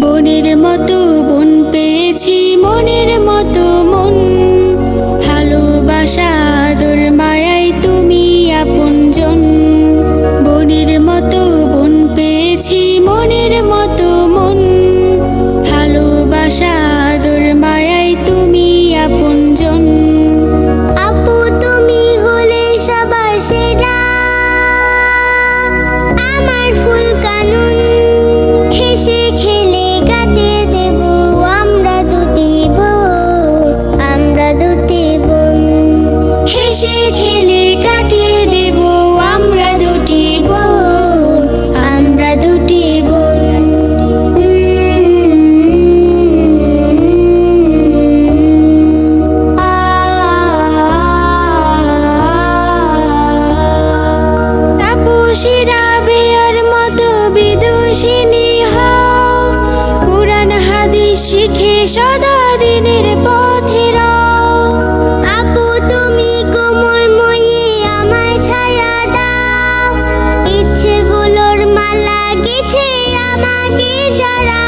বোনের মতো দোষী মতো বিদোষিনী হও। কোরআন, হাদিস শিখে সদা দিনের পথে আপু, তুমি কোমলময়ী আমায় ছায়া দাও। ইচ্ছেগুলোর মালা গেছে আমাকে যারা